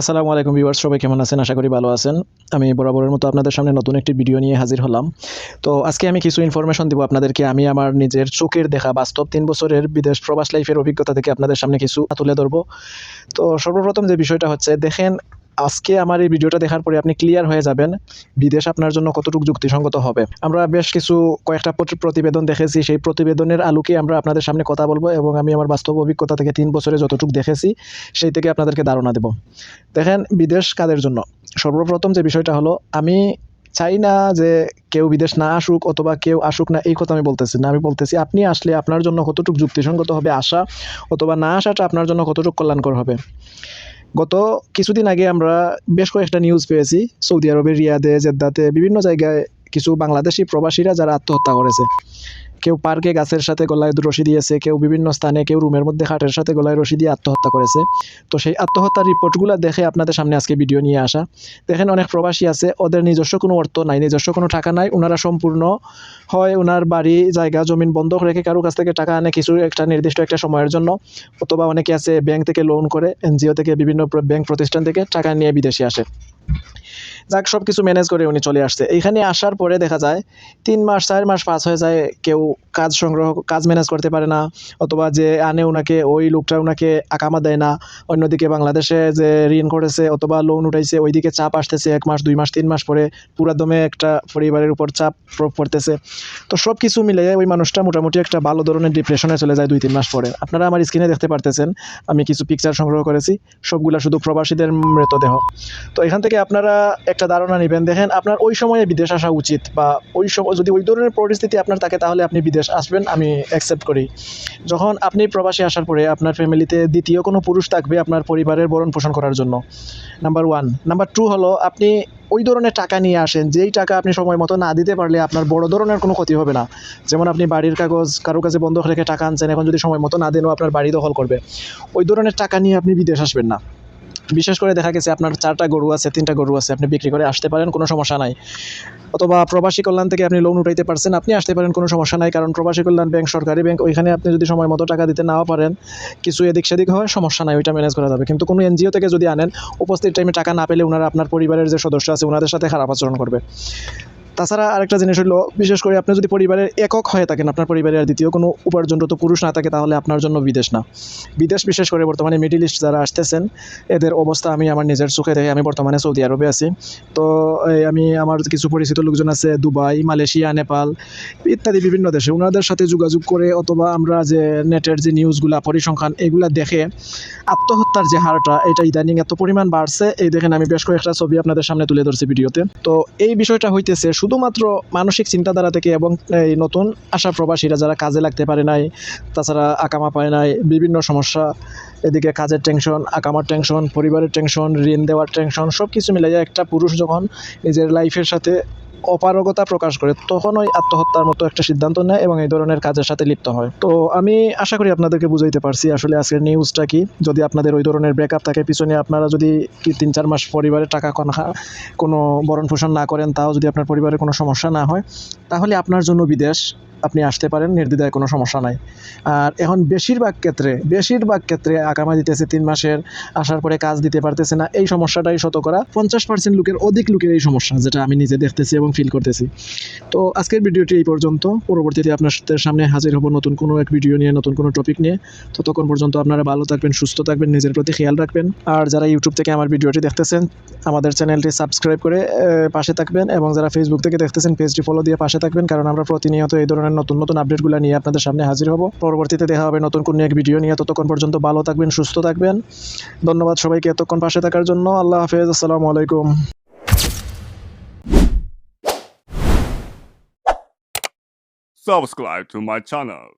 আসসালামু আলাইকুম ভিউয়ার্স, সবাই কেমন আছেন? আশা করি ভালো আছেন। আমি বরাবরের মতো আপনাদের সামনে নতুন একটি ভিডিও নিয়ে হাজির হলাম। তো আজকে আমি কিছু ইনফরমেশন দিব আপনাদেরকে। আমি আমার নিজের চোখের দেখা বাস্তব তিন বছরের বিদেশ প্রবাস লাইফের অভিজ্ঞতা থেকে আপনাদের সামনে কিছু তুলে ধরবো। তো সর্বপ্রথম যে বিষয়টা হচ্ছে, দেখেন আজকে আমার এই ভিডিওটা দেখার পরে আপনি ক্লিয়ার হয়ে যাবেন বিদেশ আপনার জন্য কতটুকু যুক্তিসঙ্গত হবে। আমরা বেশ কিছু কয়েকটা প্রতিবেদন দেখেছি। সেই প্রতিবেদনের আলোকে আমরা আপনাদের সামনে কথা বলব এবং আমি আমার বাস্তব অভিজ্ঞতা থেকে তিন বছরে যতটুকু দেখেছি, সেই থেকে আপনাদেরকে ধারণা দেব। দেখেন, বিদেশ কাদের জন্য? সর্বপ্রথম যে বিষয়টা হলো, আমি চাই না যে কেউ বিদেশ না আসুক অথবা কেউ আসুক না, এই কথা আমি বলতেছি না। আমি বলতেছি, আপনি আসলে আপনার জন্য কতটুকু যুক্তিসঙ্গত হবে আসা অথবা না আসাটা আপনার জন্য কতটুকু কল্যাণকর হবে? গত কিছুদিন আগে আমরা বেশ কয়েকটা নিউজ পেয়েছি সৌদি আরবের রিয়াদে জেদ্দাতে বিভিন্ন জায়গায় কিছু বাংলাদেশি প্রবাসীরা যারা আত্মহত্যা করেছে। কেউ পার্কে গাছের সাথে গলায় রশি দিয়েছে, কেউ বিভিন্ন স্থানে, কেউ রুমের মধ্যে খাটের সাথে গলায় রশি দিয়ে আত্মহত্যা করেছে। তো সেই আত্মহত্যার রিপোর্টগুলো দেখে আপনাদের সামনে আজকে ভিডিও নিয়ে আসা। দেখেন অনেক প্রবাসী আছে, ওদের নিজস্ব কোনো অর্থ নাই, নিজস্ব কোনো টাকা নাই ওনারা সম্পূর্ণ হয় ওনার বাড়ি, জায়গা, জমিন বন্ধক রেখে কারও কাছ থেকে টাকা আনে কিছু একটা নির্দিষ্ট একটা সময়ের জন্য অথবা অনেকে আছে ব্যাংক থেকে লোন করে এনজিও থেকে বিভিন্ন ব্যাংক প্রতিষ্ঠান থেকে টাকা নিয়ে বিদেশে আসে। যাক সব কিছু ম্যানেজ করে উনি চলে আসছে। এইখানে আসার পরে দেখা যায়, তিন মাস, চার মাস পাস হয়ে যায় কেউ কাজ সংগ্রহ, কাজ ম্যানেজ করতে পারে না, অথবা যে আনে ওনাকে ওই লোকটা ওনাকে আকামা দেয় না। অন্যদিকে বাংলাদেশে যে ঋণ করেছে অথবা লোন উঠাইছে, ওইদিকে চাপ আসতেছে এক মাস, দুই মাস, তিন মাস পরে পুরা দমে একটা পরিবারের উপর চাপ প্রয়োগ করতেছে। তো সব কিছু মিলে ওই মানুষটা মোটামুটি একটা ভালো ধরনের ডিপ্রেশনে চলে যায় দুই, তিন মাস পরে। আপনারা আমার স্ক্রিনে দেখতে পারতেছেন, আমি কিছু পিকচার সংগ্রহ করেছি, সবগুলা শুধু প্রবাসীদের মৃতদেহ। তো এখান থেকে আপনারা একটা ধারণা নেবেন। দেখেন, আপনার ওই সময়ে বিদেশ আসা উচিত বা ওই সময় যদি ওই ধরনের পরিস্থিতি আপনার থাকে, তাহলে আপনি বিদেশ আসবেন, আমি অ্যাকসেপ্ট করি। যখন আপনি প্রবাসী আসার পরে আপনার ফ্যামিলিতে দ্বিতীয় কোনো পুরুষ থাকবে আপনার পরিবারের ভরণ পোষণ করার জন্য। নাম্বার ওয়ান নাম্বার টু হলো, আপনি ওই ধরনের টাকা নিয়ে আসেন, যেই টাকা আপনি সময় মতো না দিতে পারলে আপনার বড় ধরনের কোনো ক্ষতি হবে না। যেমন আপনি বাড়ির কাগজ, কারও কাছে বন্ধক রেখে টাকা আনছেন, এখন যদি সময় মতো না দেনও আপনার বাড়ি দখল করবে। ওই ধরনের টাকা নিয়ে আপনি বিদেশ আসবেন না। বিশেষ করে দেখা গেছে আপনার চারটা গরু আছে, তিনটা গরু আছে, আপনি বিক্রি করে আসতে পারেন, কোনো সমস্যা নাই। অথবা প্রবাসী কল্যাণ থেকে আপনি লোন উঠাইতে পারছেন, আপনি আসতে পারেন, কোনো সমস্যা নাই, কারণ প্রবাসী কল্যাণ ব্যাংক সরকারি ব্যাংক ওইখানে আপনি যদি সময় মতো টাকা দিতে নাও পারেন, কিছু এদিক সেদিক হয় সমস্যা নাই, ওইটা ম্যানেজ করা যাবে। কিন্তু কোনো এনজিও থেকে যদি আনেন, উপস্থিত টাইমে টাকা না পেলে ওনারা আপনার পরিবারের যে সদস্য আছে, ওনাদের সাথে খারাপ আচরণ করবে। তাছাড়া আরেকটা জিনিস হলো, বিশেষ করে আপনি যদি পরিবারের একক হয়ে থাকেন, আপনার পরিবারের আর দ্বিতীয় কোনো উপার্জনরত পুরুষ না থাকে, তাহলে আপনার জন্য বিদেশ না। বিদেশ বিশেষ করে বর্তমানে মিডিল ইস্ট যারা আসতেছেন, এদের অবস্থা আমি আমার নিজের চোখে দেখে, আমি বর্তমানে সৌদি আরবে আছি। তো আমি আমার কিছু পরিচিত লোকজন আছে, দুবাই, মালয়েশিয়া, নেপাল ইত্যাদি বিভিন্ন দেশে। ওনাদের সাথে যোগাযোগ করে অথবা আমরা যে নেটের যে নিউজগুলা, পরিসংখ্যান, এগুলা দেখে আত্মহত্যার যে হারটা, এটা ইদানিং এত পরিমাণ বাড়ছে। এই দেখেন, আমি বেশ কয়েকটা ছবি আপনাদের সামনে তুলে ধরছি ভিডিওতে। তো, এই বিষয়টা হইতেছে শুধুমাত্র মানসিক চিন্তাধারা থেকে এবং এই নতুন আশা প্রবাসীরা যারা কাজে লাগতে পারে নাই, তাছাড়া আকামা পায় নাই, বিভিন্ন সমস্যা, এদিকে কাজের টেনশন আকামার টেনশন পরিবারের টেনশন ঋণ দেওয়ার টেনশন সব কিছু মিলে একটা পুরুষ যখন নিজের লাইফের সাথে অপারগতা প্রকাশ করে তখন ওই আত্মহত্যার মতো একটা সিদ্ধান্ত নেয় এবং এই ধরনের কাজের সাথে লিপ্ত হয়। তো আমি আশা করি আপনাদেরকে বুঝাইতে পারছি আসলে আজকের নিউজটা কি। যদি আপনাদের ওই ধরনের ব্রেকআপ থাকে, পিছনে আপনারা যদি তিন চার মাস পরিবারের টাকা কোনো কোনো ভরণ পোষণ না করেন, তাও যদি আপনার পরিবারের কোনো সমস্যা না হয়, তাহলে আপনার জন্য বিদেশ। আপনি আসতে পারেন, নির্দ্বিধায় কোনো সমস্যা নাই। আর এখন বেশিরভাগ ক্ষেত্রে বেশিরভাগ ক্ষেত্রে আকামা দিতেছে তিন মাসের, আসার পরে কাজ দিতে পারতেছে না, এই সমস্যাটাই শতকরা পঞ্চাশ পার্সেন্ট লোকের অধিক লোকের এই সমস্যা, যেটা আমি নিজে দেখতেছি এবং ফিল করতেছি। তো আজকের ভিডিওটি এই পর্যন্ত। পরবর্তীতে আপনাদের সামনে হাজির হব নতুন কোনো এক ভিডিও নিয়ে, নতুন কোনো টপিক নিয়ে। ততক্ষণ পর্যন্ত আপনারা ভালো থাকবেন, সুস্থ থাকবেন, নিজের প্রতি খেয়াল রাখবেন। আর যারা ইউটিউব থেকে আমার ভিডিওটি দেখতেছেন, আমাদের চ্যানেলটি সাবস্ক্রাইব করে পাশে থাকবেন এবং যারা ফেসবুক থেকে দেখতেছেন পেজটি ফলো দিয়ে পাশে থাকবেন, কারণ আমরা প্রতিনিয়ত এই ধরনের নতুন নতুন আপডেটগুলো নিয়ে আপনাদের সামনে হাজির হব। পরবর্তীতে দেখা হবে নতুন কোনো এক ভিডিও নিয়ে। ততক্ষণ পর্যন্ত ভালো থাকবেন, সুস্থ থাকবেন। ধন্যবাদ সবাইকে এতক্ষণ পাশে থাকার জন্য। আল্লাহ হাফেজ। আসসালামু আলাইকুম। Subscribe to my channel.